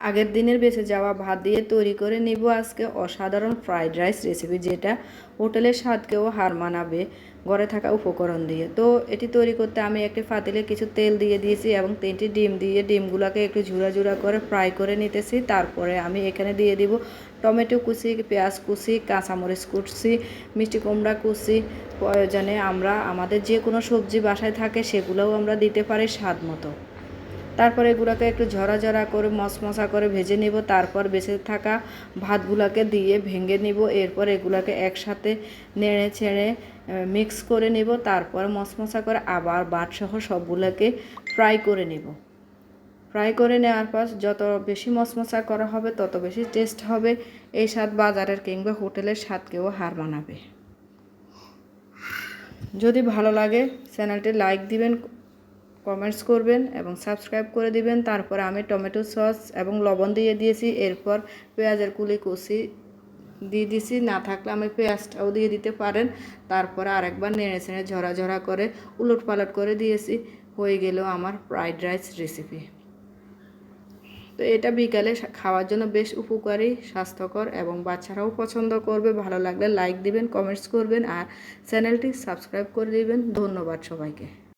আগের দিনের বেঁচে যাওয়া ভাত দিয়ে তৈরি করে নিব আজকে অসাধারণ ফ্রাইড রাইস রেসিপি যেটা হোটেলের স্বাদকেও হার মানাবে, ঘরে থাকা উপকরণ দিয়ে। তো এটি তৈরি করতে আমি একটি ফাতিলে কিছু তেল দিয়ে দিয়েছি এবং তিনটি ডিম দিয়ে ডিমগুলোকে একটু ঝুরা ঝুরা করে ফ্রাই করে নিতেছি। তারপরে আমি এখানে দিয়ে দিব টমেটো কুচি, পেঁয়াজ কুচি, কাঁচামরিচ কুচি, মিষ্টি কুমড়া কুচি। প্রয়োজনে আমরা আমাদের যে কোনো সবজি বাসায় থাকে সেগুলোও আমরা দিতে পারি স্বাদ মতো। তারপর এগুলোকে একটু ঝরা ঝরা করে, মশমশা করে ভেজে নিব। তারপর বেঁচে থাকা ভাতগুলোকে দিয়ে ভেঙে নিব। এরপর এগুলোকে একসাথে নেড়ে ছেড়ে মিক্স করে নিব। তারপর মশমশা করে আবার বাটসহ সবগুলোকে ফ্রাই করে নিব। ফ্রাই করে নেওয়ার পর যত বেশি মশমশা করা হবে, তত বেশি টেস্ট হবে। এই স্বাদ বাজারের কিংবা হোটেলের স্বাদকেও হার মানাবে। যদি ভালো লাগে, চ্যানেলটি লাইক দিবেন কমেন্টস করবেন এবং সাবস্ক্রাইব করে দিবেন। তারপর আমি টমেটো সস এবং লবণ দিয়ে দিয়েছি। এরপর পেঁয়াজের কুলি কুচি দিয়ে দিছি না থাকলে আমি পেঁয়াজটাও দিয়ে দিতে পারেন। তারপর আরেকবার নেড়ে ছেড়ে ঝরা ঝরা করে উলট পালট করে দিয়েছি। হয়ে গেল আমার ফ্রাইড রাইস রেসিপি তো এটা বিকালে খাওয়ার জন্য বেশ উপকারী, স্বাস্থ্যকর এবং বাচ্চারাও পছন্দ করবে। ভালো লাগলে লাইক দিবেন কমেন্টস করবেন আর চ্যানেলটি সাবস্ক্রাইব করে দিবেন। ধন্যবাদ সবাইকে।